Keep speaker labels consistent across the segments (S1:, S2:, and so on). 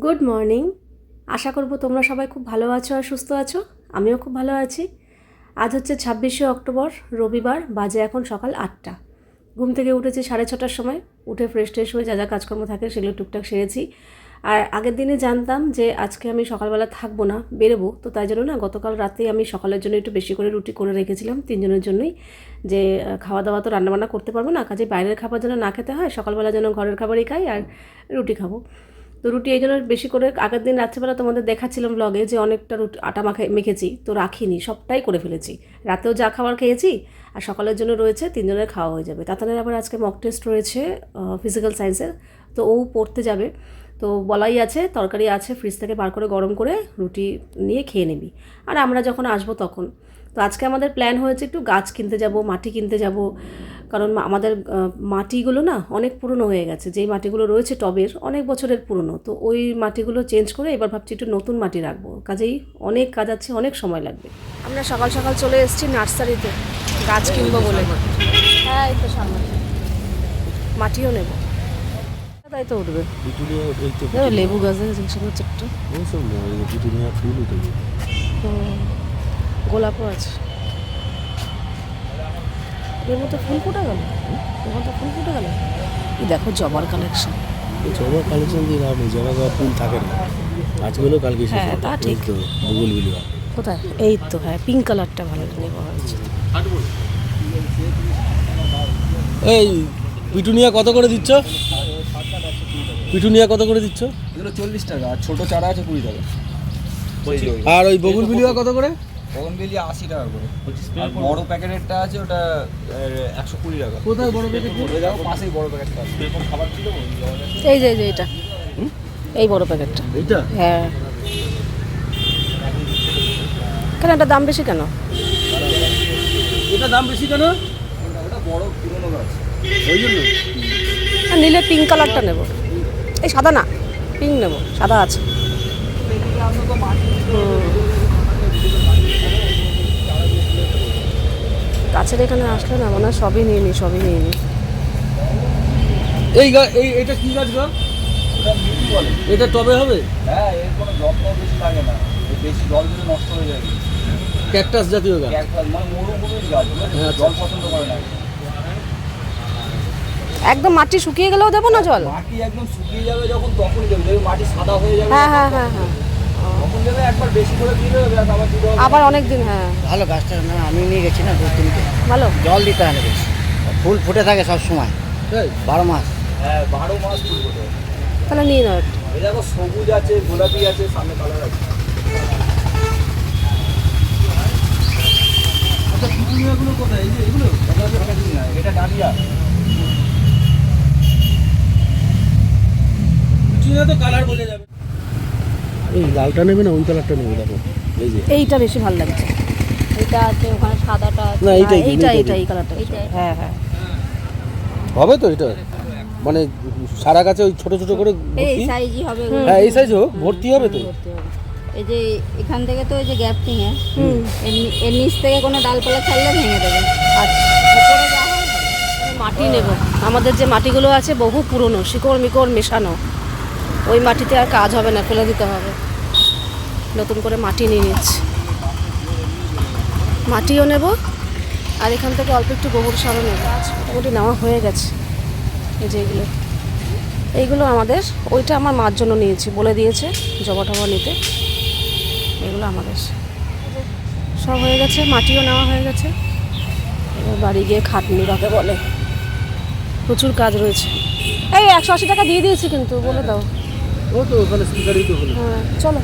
S1: Good morning আশা করব তোমরা সবাই খুব ভালো আছো আর সুস্থ আছো। আমিও খুব ভালো আছি। আজ হচ্ছে ছাব্বিশে অক্টোবর, রবিবার, বাজে এখন সকাল আটটা। ঘুম থেকে উঠেছি সাড়ে ছটার সময়। উঠে ফ্রেশ ট্রেশ হয়ে যা যা কাজকর্ম থাকে সেগুলো টুকটাক সেরেছি। আর আগের দিনে জানতাম যে আজকে আমি সকালবেলা থাকব না, বেরোবো। তো তাই জন্য না গতকাল রাতেই আমি সকালের জন্য একটু বেশি করে রুটি করে রেখেছিলাম তিনজনের জন্যই। যে খাওয়া দাওয়া তো রান্নাবান্না করতে পারব না, কাজে বাইরের খাবার যেন না খেতে হয়, সকালবেলা যেন ঘরের খাবারই খাই আর রুটি খাব। তো রুটি এই জন্য বেশি করে আগের দিন রাত্রেবেলা তোমাদের দেখাচ্ছিলাম ব্লগে যে অনেকটা রুটি, আটা মাখা, মেখেছি, তো রাখিনি, সবটাই করে ফেলেছি। রাতেও যা খাবার খেয়েছি, আর সকালের জন্য রয়েছে তিনজনের খাওয়া হয়ে যাবে। তাতানের আবার আজকে মক টেস্ট রয়েছে ফিজিক্যাল সায়েন্সের তো ও পড়তে যাবে। তো বলাই আছে, তরকারি আছে ফ্রিজ থেকে বার করে গরম করে রুটি নিয়ে খেয়ে নিবি। আর আমরা যখন আসব তখন তো আজকে আমাদের প্ল্যান হয়েছে একটু গাছ কিনতে যাব মাটি কিনতে যাব। কারণ আমাদের মাটিগুলো না অনেক পুরনো হয়ে গেছে। যেই মাটিগুলো রয়েছে টবের অনেক বছরের পুরনো। তো ওই মাটিগুলো চেঞ্জ করে এবার ভাবছি একটু নতুন মাটি রাখব। কাজেই অনেক কাজ আছে অনেক সময় লাগবে। আমরা সকাল সকাল চলে এসেছি নার্সারিতে। গাছ কিনবো বলে। হ্যাঁ এই তো সামনে। মাটিও নেব। তাই তো উঠবে। লেবু গাছ দেখেছেন সুন্দর ছোট্ট
S2: ফুল
S1: হুম, গোলাপও আছে। এর মতো ফুল ফুটে গেল? এর মতো ফুল ফুটে গেল? এই দেখো জবার কালেকশন
S2: এই জবা কালেকশন দিয়ে লাভ নেই জবা গাছ ফুল থাকে না। আজকেও কালকে
S1: হ্যাঁ, তা ঠিক।
S2: এই তো ভূগোল বিলুয়া
S1: কোথায়? এই তো হ্যাঁ পিঙ্ক কালারটা ভালো নেব ভাবছি
S2: এই পিটুনিয়া কত করে দিচ্ছ? পিটুনিয়া কত করে দিচ্ছ?
S3: এগুলো চল্লিশ টাকা আর ছোটো চারা আছে কুড়ি টাকা।
S2: আর ওই বগুল বিলুয়া কত করে?
S3: বগনবেলি আশি টাকা করে। আর বড় প্যাকেটেরটা আছে ওটা একশো কুড়ি টাকা।
S2: কোথায় বড় প্যাকেট
S3: দেখো পাশেই বড় প্যাকেটটা আছে। এরকম খাবার ছিল
S1: এই যে এই যে এটা এই বড় প্যাকেটটা
S2: এইটা?
S1: হ্যাঁ। কেন এটা দাম বেশি কেন?
S2: এটা দাম বেশি কেন?
S3: ওটা বড় পুরোনো গাছ।
S2: ওই জন্য।
S1: আর নিলে পিঙ্ক কালারটা নেব। এই সাদা না পিঙ্ক নেব সাদা আছে। হুম। গাছের এখানে আসলে না মনে সবই নিয়ে নি সবই নিয়ে নি।
S2: এই গা এই এটা কি গাছ গা? এটা টবে হবে?
S3: হ্যাঁ এর কোনো যত্ন বেশি লাগে না। বেশি জল দিলে নষ্ট হয়ে যায়।
S2: ক্যাকটাস জাতীয় গাছ?
S3: ক্যাকটাস মানে মরুভূমির গাছ
S2: হ্যাঁ, আচ্ছা।
S3: জল পছন্দ করে না।
S1: একদম মাটি শুকিয়ে গেলেও দেবো না জল?
S3: মাটি একদম শুকিয়ে যাবে যখন তখন দেবে। মাটি সাদা হয়ে যাবে।
S1: হ্যাঁ হ্যাঁ হ্যাঁ হ্যাঁ।
S3: তখন দেবে একবার বেশি করে দিলে আবার হবে।
S1: আবার অনেক দিন হ্যাঁ।
S4: ভালো গাছটা না আমি নিয়ে গেছি না দু তিনটে
S1: ভালো?
S4: জল দিতে হয় না বেশি। ফুল ফুটে থাকে সব সময়? বারো মাস।
S3: হ্যাঁ বারো মাস ফুল ফোটে
S1: তাহলে নিয়ে নাও
S3: দেখো সবুজ আছে গোলাপি আছে সামনে কালার আছে।
S2: আচ্ছা কোথায়? এই যে এগুলো?
S3: এটা ডালিয়া।
S2: তো কালার বোঝা যাবে। এই লালটা নেবে না ওই কালারটা নেবে দেখো। এই যে।
S1: এইটা বেশি ভালো লাগছে।
S5: এটা আছে ওখানে সাদাটা আছে।
S2: না এইটাই
S1: হ্যাঁ, এইটা এইটা এই কালারটা হ্যাঁ হ্যাঁ।
S2: হবে তো এটা? মানে সারা গাছে ওই ছোট ছোট করে
S5: এই সাইজই হবে
S2: হ্যাঁ এই সাইজ হোক ভর্তি হবে তো।
S5: এই যে এখান থেকে তো এই যে গ্যাপটিং এ
S1: হুম।
S5: এর নিচ থেকে কোনো ডালপালা ছাড়লে ভেঙে দেবে।
S1: আচ্ছা মাটি নেব। আমাদের যে মাটিগুলো আছে বহু পুরনো শিকড় মিকড় মেশানো। ওই মাটিতে আর কাজ হবে না, ফেলে দিতে হবে। নতুন করে মাটি নিয়ে নিচ্ছি। মাটিও নেব, আর এখান থেকে অল্প একটু গোবর সারও নেব। মোটামুটি নেওয়া হয়ে গেছে। এই যে এগুলো। এইগুলো আমাদের, ওইটা আমার মার জন্য নিয়েছি, বলে দিয়েছে জবা টবা নিতে। এগুলো আমাদের। সব হয়ে গেছে, মাটিও নেওয়া হয়ে গেছে। এবার বাড়ি গিয়ে খাটনি কাকে বলে? প্রচুর কাজ রয়েছে। এই একশো আশি টাকা দিয়ে দিয়েছি কিন্তু, বলে দাও।
S2: ও তো ওখানে স্পিকারই তো হলো।
S1: হ্যাঁ চলো।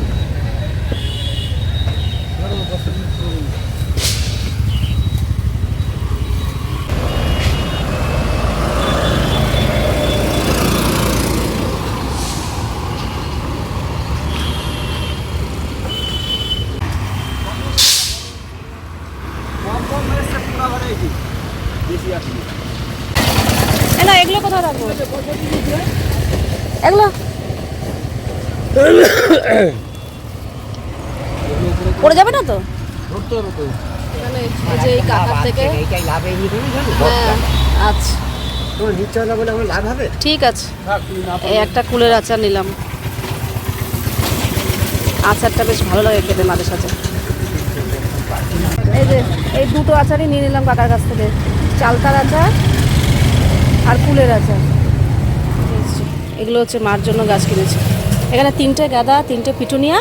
S1: এগুলো কোথায় রাখব? এগুলো পড়ে যাবে না তো?
S2: ধরতে হবে তো
S1: এই যে এই কাকার থেকে
S4: এইটাই লাভ এই?
S1: হ্যাঁ আচ্ছা।
S4: তোমার নিচ্ছে না বলে আমার লাভ হবে?
S1: ঠিক আছে। এই একটা কুলের আচার নিলাম। আচারটা বেশ ভালো লাগে খেতে মাঝে সাথে এই যে এই দুটো আচারই নিয়ে নিলাম কাকার কাছ থেকে। চালতার আচার আর কুলের আচার। এগুলো হচ্ছে মার জন্য গাছ কিনেছি। এখানে তিনটে গাদা তিনটে পিটুনিয়া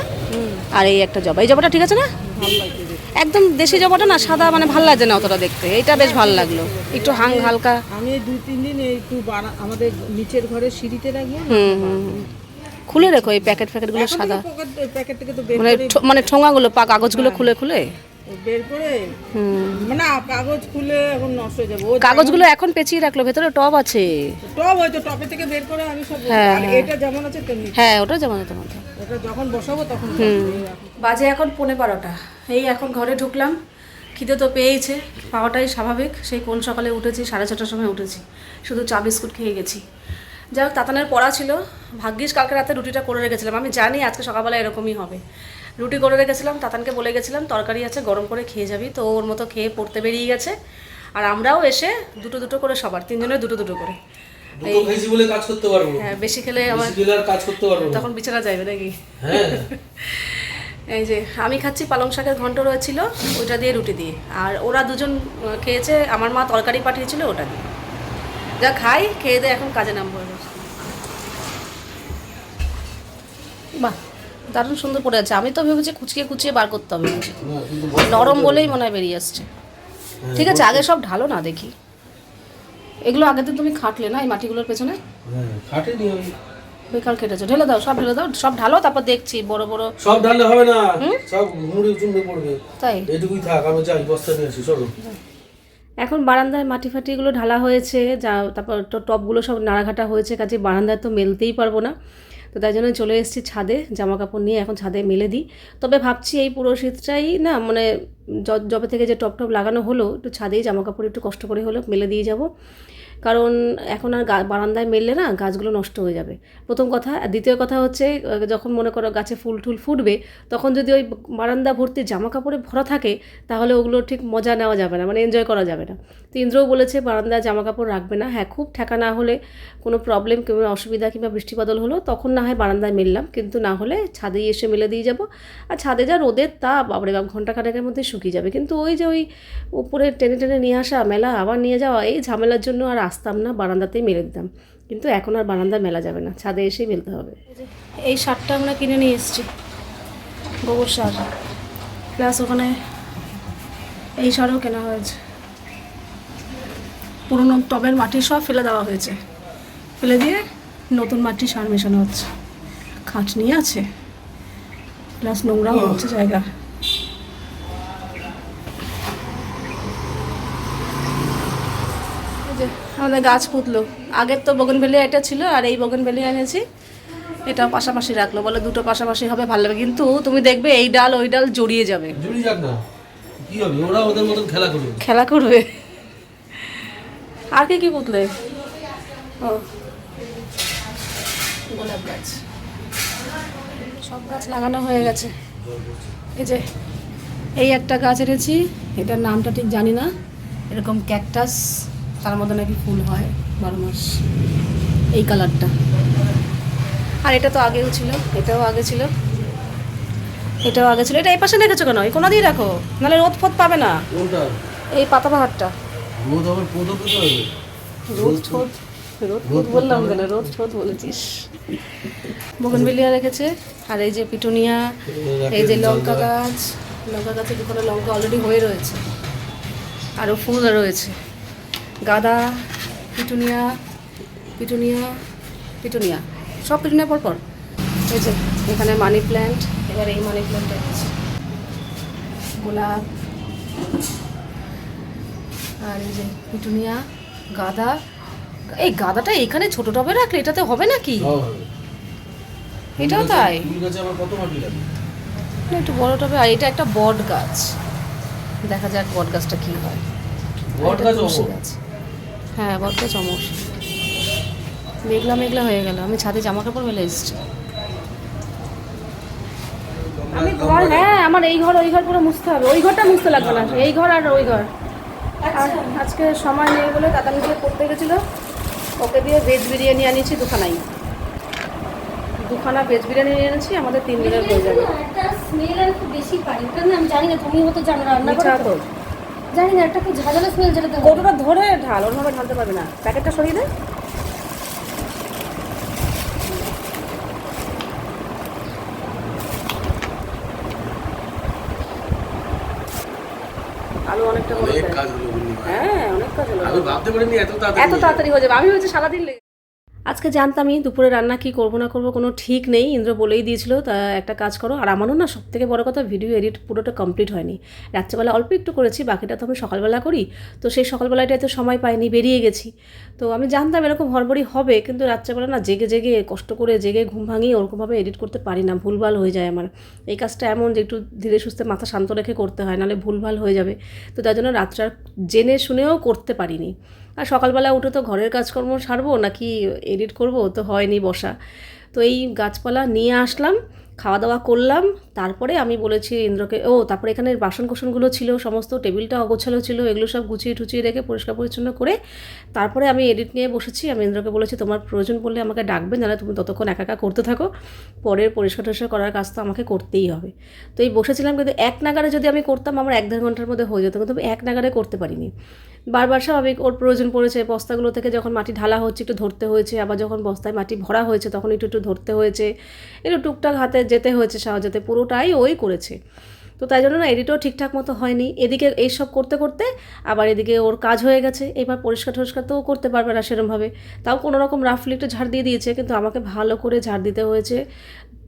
S1: আর এই একটা জবা। এই জবাটা ঠিক আছে না? একদম দেশি জবাটা না সাদা মানে ভালো লাগছে না অতটা দেখতে। এটা বেশ ভালো লাগল। একটু হাং হালকা।
S6: আমি দুই দু তিন দিন একটু আমাদের নিচের ঘরে সিঁড়িতে রাখি
S1: হুম হুম হুম। খুলে রেখো এই প্যাকেট ফ্যাকেটগুলো সাদা। মানে মানে ঠোঙাগুলো পা কাগজগুলো খুলে খুলে?
S6: বের করে
S1: হুম
S6: মানে কাগজ খুলে এখন নষ্ট হয়ে যাবে।
S1: কাগজগুলো এখন পেঁচিয়ে রাখল ভেতরে টব আছে।
S6: টপ হয়তো টপে থেকে বের করে আমি সব
S1: হ্যাঁ,
S6: আর
S1: হ্যাঁ।
S6: এটা যেমন আছে তেমনি।
S1: হ্যাঁ ওটা যেমন তোমার
S6: এটা যখন বসাবো তখন
S1: বাজে এখন পৌনে বারোটা। এই এখন ঘরে ঢুকলাম খিদে তো পেয়েছে পাওয়াটাই স্বাভাবিক। সেই কোন সকালে উঠেছি সাড়ে ছটার সময় উঠেছি। শুধু চা বিস্কুট খেয়ে গেছি। যাই হোক তাতানের পড়া ছিল। ভাগ্যিস কালকে রাতে রুটিটা করে রেখেছিলাম। আমি জানি আজকে সকালবেলা এরকমই হবে। রুটি করে রেখেছিলাম তাতানকে বলে গেছিলাম তরকারি আছে গরম করে খেয়ে যাবি। তো ওর মতো খেয়ে পড়তে বেরিয়ে গেছে। আর আমরাও এসে দুটো দুটো করে সবার তিনজনের দুটো দুটো করে।
S2: দুটো খেয়েছি বলে কাজ করতে পারব।
S1: হ্যাঁ বেশি খেলে আমার
S2: কাজ করতে পারব
S1: তখন বিছানা যাইবে নাকি?
S2: হ্যাঁ।
S1: এই যে আমি খাচ্ছি পালং শাকের ঘন্ট রয়েছিল ওইটা দিয়ে রুটি দিয়ে। আর ওরা দুজন খেয়েছে আমার মা তরকারি পাঠিয়েছিল ওটা দিয়ে। যা খাই খেয়ে দিয়ে এখন কাজে নামবো। বাহ দারুণ সুন্দর পড়ে আছে। আমি তো ভেবেছি কুচিয়ে কুচিয়ে বার করতে হবে। নরম বলেই মনে হয় বেরিয়ে আসছে। ঠিক আছে আগে সব ঢালো না দেখি। এগুলো আগে তো তুমি খাটলে না এই মাটিগুলোর পেছনে?
S2: হ্যাঁ
S1: বেকার কেটেছো ঢেলে দাও সব ঢেলে দাও সব ঢালো তারপর দেখছি বড় বড়।
S2: সব ঢাললে হবে না। সব মুড়ি চুমড়ে পড়বে।
S1: তাই?
S2: এটুকুই থাক আমি যাই বস্তা নিয়ে আসি চলো।
S1: এখন বারান্দায় মাটি ফাটিগুলো ঢালা হয়েছে যা তারপর টপগুলো সব নাড়াঘাটা হয়েছে কাজে বারান্দায় তো মেলতেই পারব না। তো তাই জন্য চলে এসেছি ছাদে জামা কাপড় নিয়ে এখন ছাদে মেলে দিই। তবে ভাবছি এই পুরো শীতটাই না মানে যবে থেকে যে টপ টপ লাগানো হলো, একটু ছাদেই জামা কাপড় একটু কষ্ট করে হলো মেলে দিয়ে যাব। কারণ এখন আর বারান্দায় মেললে না গাছগুলো নষ্ট হয়ে যাবে। প্রথম কথা, আর দ্বিতীয় কথা হচ্ছে যখন মনে করো গাছে ফুল টুল ফুটবে, তখন যদি ওই বারান্দা ভর্তি জামা কাপড়ে ভরা থাকে, তাহলে ওগুলো ঠিক মজা নেওয়া যাবে না মানে এনজয় করা যাবে না। তো ইন্দ্রও বলেছে বারান্দায় জামা কাপড় রাখবে না। হ্যাঁ খুব ঠেকা না হলে কোনো প্রবলেম কিংবা অসুবিধা কিংবা বৃষ্টি বাদল হলো, তখন না হয় বারান্দায় মেললাম। কিন্তু না হলে ছাদেই এসে মেলে দিয়ে যাব। আর ছাদে যা রোদের তাপ বাবরে বাপ ঘণ্টা খানেকের মধ্যে শুকিয়ে যাবে। কিন্তু ওই যে ওই উপরে টেনে টেনে নিয়ে আসা মেলা, আবার নিয়ে যাওয়া, এই ঝামেলার জন্য আর আসতাম না, বারান্দাতেই মেলে দিতাম। কিন্তু এখন আর বারান্দায় মেলা যাবে না, ছাদে এসেই মেলতে হবে। এই সারটা আমরা কিনে নিয়ে এসেছি, গোবর সার। প্লাস ওখানে এই সারও কেনা হয়েছে। পুরনো টবের মাটি সব ফেলে দেওয়া হয়েছে। ফেলে দিয়ে নতুন মাটি সার মেশানো হচ্ছে। খাটনি আছে। প্লাস নোংরাও হচ্ছে জায়গা। আমাদের গাছ পুতলো। আগের তো বগনভেলিয়া এটা ছিল আর এই বগনভেলিয়া এনেছি। এটা পাশাপাশি রাখল। বলে দুটো পাশাপাশি হবে ভালো লাগবে। কিন্তু তুমি দেখবে এই ডাল ওই ডাল জড়িয়ে যাবে।
S2: জুড়ি যাক না। কি হবে? ওরা ওদের মতন খেলা করবে।
S1: খেলা করবে। আর কে কি পুতলে? ও। গোলাপ গাছ। সব গাছ লাগানো হয়ে গেছে। এই যে এই একটা গাছ এনেছি এটার নামটা ঠিক জানি না। এরকম ক্যাকটাস তার মধ্যে নাকি ফুল হয় বারো মাস। এই কালারটা। আর এটা তো আগেও ছিল এটাও আগে ছিল। এটাও আগে ছিল। এটা এই পাশে রেখেছো কেন? এই কোনো দিয়ে রাখো নাহলে রোদ ফোদ পাবে না। এই পাতা বাহারটা
S2: রোদ আবার পোদও পেতে হবে
S1: রোদ ঠোঁট বললাম কেন? রোদ ঠোঁট বলেছিস। বগনবেলিয়া রেখেছে আর এই যে পিটুনিয়া এই যে লঙ্কা গাছ লঙ্কা গাছে দুখানে লঙ্কা অলরেডি হয়ে রয়েছে। আরও ফুল রয়েছে। গাঁদা পিটুনিয়া পিটুনিয়া পিটুনিয়া। সব পিটুনিয়া পর পর। এই যে এখানে মানি প্ল্যান্ট এবার এই মানি প্ল্যান্টটা রয়েছে। গোলাপ আর এই যে পিটুনিয়া গাঁদা এই গাঁদাটা এখানে ছোট টবে রাখলে এটাতে হবে নাকি? এটাও তাই? একটু বড় টবে আর এটা একটা বট গাছ। দেখা যাক বট গাছটা কি হয়।
S2: বট গাছ
S1: গাছ। হ্যাঁ বট গাছ অমর। মেঘলা মেঘলা হয়ে গেল। আমি ছাদে জামা কাপড় মেলে এসেছি। আমি ঘর হ্যাঁ আমার এই ঘর ওই ঘর পুরো মুছতে হবে। ওই ঘরটা মুছতে লাগবে না। এই ঘর আর ওই ঘর। আজকে সময় নেই বলে কাতানি দিয়ে করতে গেছিল। ওকে দিয়ে ভেজ বিরিয়ানি আনিয়েছি দুখানাই। দুখানা ভেজ বিরিয়ানি নিয়ে এনেছি আমাদের তিন দিনের হয়ে যাবে।
S7: বেশি পাই কারণ আমি জানি না তুমি হতো জানো রান্না করো জানি না একটা খুব ঝাঁঝালো স্মেল যেটা তো
S1: ধরে ঢাল? ওরভাবে ঢালতে পারবে না। প্যাকেটটা সরিয়ে দে। অনেকটা
S2: অনেক কাজ হলো
S1: হ্যাঁ অনেক কাজ হলো।
S2: আমি ভাবতে পারিনি এত তাড়াতাড়ি
S1: এত তাড়াতাড়ি হয়ে যাবে। আমি হয়েছে সারাদিন লেগে আজকে জানতামই দুপুরে রান্না কি করব না করব, কোনো ঠিক নেই। ইন্দ্র বলেই দিয়েছিল, তা একটা কাজ করো। আর আমারও না সব থেকে বড় কথা ভিডিও এডিট পুরোটা কমপ্লিট হয়নি। রাত্রেবেলা অল্প একটু করেছি, বাকিটা তো আমি সকালবেলা করি। তো সেই সকালবেলাটায় তো সময় পাইনি, বেরিয়ে গেছি। তো আমি জানতাম এরকম হড়বড়ি হবে, কিন্তু রাত্রেবেলা না জেগে জেগে, কষ্ট করে জেগে ঘুম ভাঙিয়ে ওরকমভাবে এডিট করতে পারি না। ভুলভাল হয়ে যায় আমার। এই কাজটা এমন যে একটু ধীরে সুস্থে মাথা শান্ত রেখে করতে হয়, নাহলে ভুলভাল হয়ে যাবে। তো তার জন্য রাত্রে জেনে শুনেও করতে পারিনি। আর সকালবেলা উঠে তো ঘরের কাজকর্ম সারবো নাকি এডিট করব? তো হয়নি বসা। তো এই গাছপালা নিয়ে আসলাম খাওয়া দাওয়া করলাম, তারপরে আমি বলেছি ইন্দ্রকে, ও তারপরে এখানে বাসন কোসনগুলো ছিল, সমস্ত টেবিলটা অগোছালো ছিল, এগুলো সব গুছিয়ে টুচিয়ে রেখে পরিষ্কার পরিচ্ছন্ন করে তারপরে আমি এডিট নিয়ে বসেছি। আমি ইন্দ্রকে বলেছি, তোমার প্রয়োজন পড়লে আমাকে ডাকবে, নাহলে তুমি ততক্ষণ একা একা করতে থাকো। পরের পরিষ্কার টরিষ্কার করার কাজ তো আমাকে করতেই হবে। তো এই বসেছিলাম কিন্তু এক নাগারে যদি আমি করতাম, আমার এক দেড় ঘণ্টার মধ্যে হয়ে যেত, কিন্তু আমি এক নাগারে করতে পারিনি। বারবার স্বাভাবিক ওর প্রয়োজন পড়েছে, বস্তাগুলো থেকে যখন মাটি ঢালা হচ্ছে, একটু ধরতে হয়েছে, আবার যখন বস্তায় মাটি ভরা হয়েছে, তখন একটু একটু ধরতে হয়েছে, একটু টুকটাক হাতে যেতে হয়েছে সাহায্যতে, পুরোটাই ওই করেছে। তো তাই জন্য না এডিটও ঠিকঠাক মতো হয়নি। এদিকে এইসব করতে করতে আবার এদিকে ওর কাজ হয়ে গেছে, এবার পরিষ্কার টরিষ্কার তো করতে পারবে না সেরমভাবে। তাও কোনো রকম রাফলি একটু ঝাড় দিয়ে দিয়েছে, কিন্তু আমাকে ভালো করে ঝাড় দিতে হয়েছে।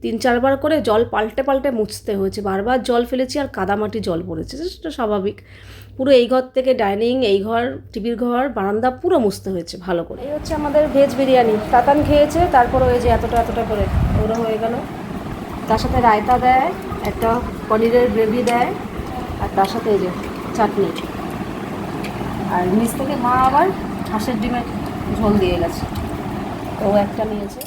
S1: তিন চারবার করে জল পাল্টে পাল্টে মুছতে হয়েছে, বারবার জল ফেলেছি আর কাদামাটি জল পড়েছে, সেটা স্বাভাবিক। পুরো এই ঘর থেকে ডাইনিং, এই ঘর, টিভির ঘর, বারান্দা পুরো মুছতে হয়েছে ভালো করে। এই হচ্ছে আমাদের ভেজ বিরিয়ানি। তাতান খেয়েছে, তারপর ওই যে এতটা এতটা করে ওরও হয়ে গেল। তার সাথে রায়তা দেয়, একটা পনিরের গ্রেভি দেয়, আর তার সাথে এই যে চাটনি। আর নিচ থেকে মা আবার হাঁসের ডিমের ঝোল দিয়ে গেছে। ও একটা নিয়েছে।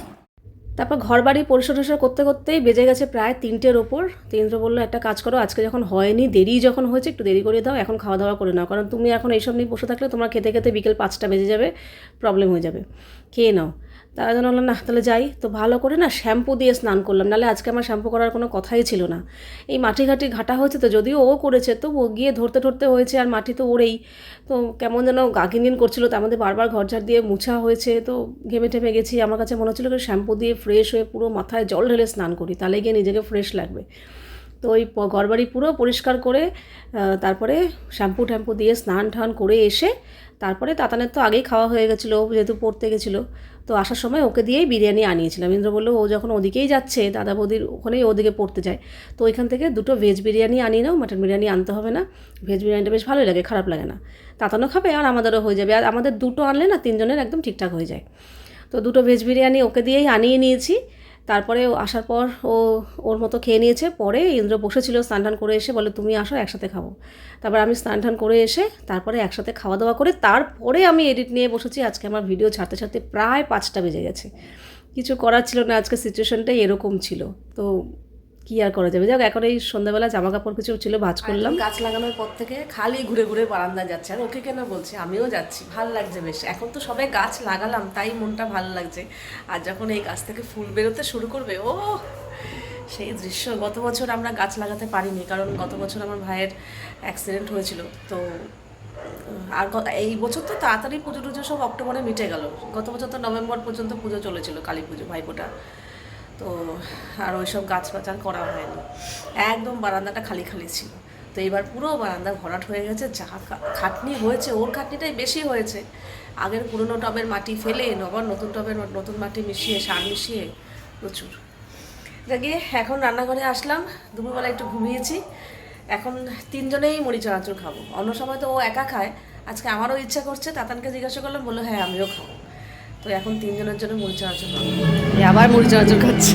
S1: তারপর ঘর বাড়ি পরিষ্কার টরিষ্কার করতে করতেই বেজে গেছে প্রায় তিনটের ওপর। তিনটে বলল, একটা কাজ করো, আজকে যখন হয়নি দেরি যখন হয়েছে, একটু দেরি করে দাও, এখন খাওয়া দাওয়া করে নাও। কারণ তুমি এখন এইসব নিয়ে বসে থাকলে তোমার খেতে খেতে বিকেল পাঁচটা বেজে যাবে প্রবলেম হয়ে যাবে। খেয়ে নাও। তার জন্য বললাম না তাহলে যাই। তো ভালো করে না শ্যাম্পু দিয়ে স্নান করলাম। নাহলে আজকে আমার শ্যাম্পু করার কোনো কথাই ছিল না। এই মাটি ঘাটি ঘাটা হয়েছে তো, যদিও ও করেছে তো ও গিয়ে ধরতে ধরতে হয়েছে আর মাটি তো ওরেই তো কেমন যেন গাগিনগিন করছিল তার মধ্যে বারবার ঘর ঝাড় দিয়ে মুছা হয়েছে। তো ঘেমে টেমে গেছি। আমার কাছে মনে হচ্ছিল শ্যাম্পু দিয়ে ফ্রেশ হয়ে পুরো মাথায় জল ঢেলে স্নান করি, তাহলে গিয়ে নিজেকে ফ্রেশ লাগবে। তো ওই ঘরবাড়ি পুরো পরিষ্কার করে তারপরে শ্যাম্পু ট্যাম্পু দিয়ে স্নান টান করে এসে, তারপরে তাতানের তো আগেই খাওয়া হয়ে গেছিল যেহেতু পড়তে গেছিল। তো আসার সময় ওকে দিয়েই বিরিয়ানি আনিয়েছিলাম। ইন্দ্র বলল, ও যখন ওদিকেই যাচ্ছে, দাদা বৌদির ওখানেই ওদিকে পড়তে যায়। তো ওইখান থেকে দুটো ভেজ বিরিয়ানি আনিয়ে নাও মাটন বিরিয়ানি আনতে হবে না। ভেজ বিরিয়ানিটা বেশ ভালোই লাগে, খারাপ লাগে না। তাতানও খাবে আর আমাদেরও হয়ে যাবে। আর আমাদের দুটো আনলে না, তিনজনের একদম ঠিকঠাক হয়ে যায়। তো দুটো ভেজ বিরিয়ানি ওকে দিয়েই আনিয়ে নিয়েছি। তারপরে আসার পর ও ওর মতো খেয়ে নিয়েছে। পরে ইন্দ্র বসেছিল স্নান টান করে এসে বলে তুমি আসো, একসাথে খাব। তারপর আমি স্নান টান করে এসে তারপরে একসাথে খাওয়া দাওয়া করে তারপরে আমি এডিট নিয়ে বসেছি। আজকে আমার ভিডিও ছাড়তে ছাড়তে প্রায় পাঁচটা বেজে গেছে। কিছু করার ছিল না, আজকে সিচুয়েশনটাই এরকম ছিল। তো কি আর করা যাবে? যাক এখন এই সন্ধ্যাবেলা জামা কাপড় কিছু ছিল ভাজ করলাম। গাছ লাগানোর পর থেকে খালি ঘুরে ঘুরে বারান্দা যাচ্ছে। আর ওকে কেন বলছে? আমিও যাচ্ছি। ভালো লাগছে বেশ। এখন তো সবাই গাছ লাগালাম তাই মনটা ভালো লাগছে। আর যখন এই গাছ থেকে ফুল বেরোতে শুরু করবে ও সেই দৃশ্য। গত বছর আমরা গাছ লাগাতে পারিনি কারণ গত বছর আমার ভাইয়ের অ্যাক্সিডেন্ট হয়েছিল। তো আর এই বছর তো তাড়াতাড়ি পুজো টুজো সব অক্টোবরে মিটে গেল। গত বছর তো নভেম্বর পর্যন্ত পুজো চলেছিল কালী পুজো ভাইফোঁটা। তো আর ওইসব গাছ আর করা হয়নি। একদম বারান্দাটা খালি খালি ছিল। তো এবার পুরো বারান্দা ভরাট হয়ে গেছে, যা খাটনি হয়েছে, ওর খাটনিটাই বেশি হয়েছে। আগের পুরনো টবের মাটি ফেলে, আবার নতুন টবের নতুন মাটি মিশিয়ে, সার মিশিয়ে প্রচুর। যাকে এখন রান্নাঘরে আসলাম, দুপুরবেলা একটু ঘুমিয়েছি। এখন তিনজনেই মুড়ি চানাচুর খাব। অন্য সময় তো ও একা খায়। আজকে আমারও ইচ্ছা করছে, তাতানকে জিজ্ঞাসা করলাম, বলল হ্যাঁ আমিও খাব। তো এখন তিনজনের জন্য মুড়ি খাব আবার মুড়ি চানাচুর খাচ্ছে।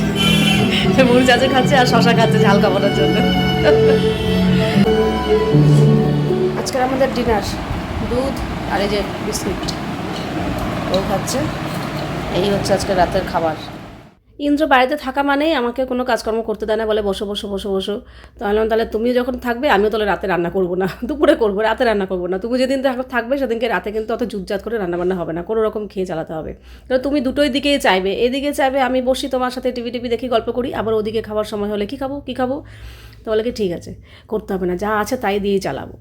S1: মুড়ি চানাচুর খাচ্ছে আর শশা খাচ্ছে ঝাল খাবারের জন্য। আজকের আমাদের ডিনার দুধ আর এই যে বিস্কুট। ও খাচ্ছে। এই হচ্ছে আজকে রাতের খাবার। ইন্দ্র বাড়িতে থাকা মানেই আমাকে কোনো কাজকর্ম করতে দেয় না, বলে বসো বসো বসো বসো। তাহলে তাহলে তুমিও যখন থাকবে, আমিও তাহলে রাতে রান্না করব না, দুপুরে করব, রাতে রান্না করব না। তুমি যেদিন থাক- থাকবে, সেদিনকে রাতে কিন্তু অত জুটজাত করে রান্নাবান্না হবে না, কোনো রকম খেয়ে চালাতে হবে। কারণ তুমি দুটোই দিকেই চাইবে, এদিকে চাইবে আমি বসি তোমার সাথে টিভি টিভি দেখি, গল্প করি, আবার ওদিকে খাওয়ার সময় হলে কী খাব কী খাব? তো বলে কি, ঠিক আছে, করতে হবে না, যা আছে তাই দিয়েই চালাবো।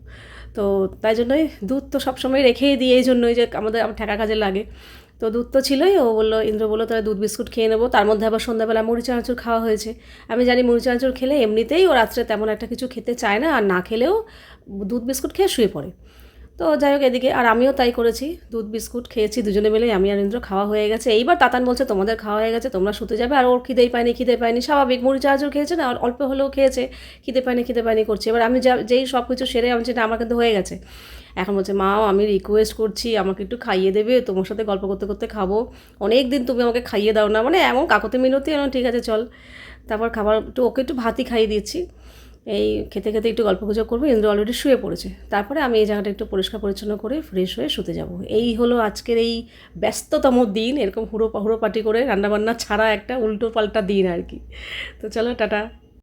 S1: তো তাই জন্যই দুধ তো সবসময় রেখেই দিই, এই জন্যই যে আমাদের ঠেকা কাজে লাগে। তো দুধ তো ছিলই, ও বলল, ইন্দ্র বলল, তাহলে দুধ বিস্কুট খেয়ে নেব। তার মধ্যে আবার সন্ধ্যাবেলা মুড়ি চানাচুর খাওয়া হয়েছে। আমি জানি মুড়ি চানাচুর খেলে এমনিতেই ও রাত্রে তেমন একটা কিছু খেতে চায় না, আর না খেলেও দুধ বিস্কুট খেয়ে শুয়ে পড়ে। তো যাই হোক, এদিকে আর আমিও তাই করেছি। দুধ, বিস্কুট খেয়েছি, দুজনে মিলেই আমি আর ইন্দ্র খাওয়া হয়ে গেছে। এইবার তাতান বলছে, তোমাদের খাওয়া হয়ে গেছে, তোমরা শুতে যাবে। আর ওর খিদেই পায়নি খিদে পায়নি। স্বাভাবিক, মুড়ি চানাচুর খেয়েছে না অল্প হলেও খেয়েছে। খিদে পায়নি খিদে পায়নি করছে। এবার আমি যা, যেই সব কিছু সেরে আমি যেটা আমার কিন্তু হয়ে গেছে। এখন বলছে মাও আমি রিকোয়েস্ট করছি, আমাকে একটু খাইয়ে দেবে, তোমার সাথে গল্প করতে করতে খাব। অনেক দিন তুমি আমাকে খাইয়ে দাও না। মানে এমন কাকতে মিনতি ঠিক আছে, চল। তারপর খাবার একটু, ওকে একটু ভাতই খাইয়ে দিচ্ছি এই খেতে খেতে একটু গল্প গুজব করব। ইন্দ্র অলরেডি শুয়ে পড়েছে। তারপরে আমি এই জায়গাটা একটু পরিষ্কার পরিচ্ছন্ন করে ফ্রেশ হয়ে শুতে যাব। এই হলো আজকের এই ব্যস্ততম দিন। এরকম হুড়ো হুড়ো পাটি করে রান্নাবান্না ছাড়া একটা উল্টো পাল্টা দিন আর কি। তো চলো, টাটা।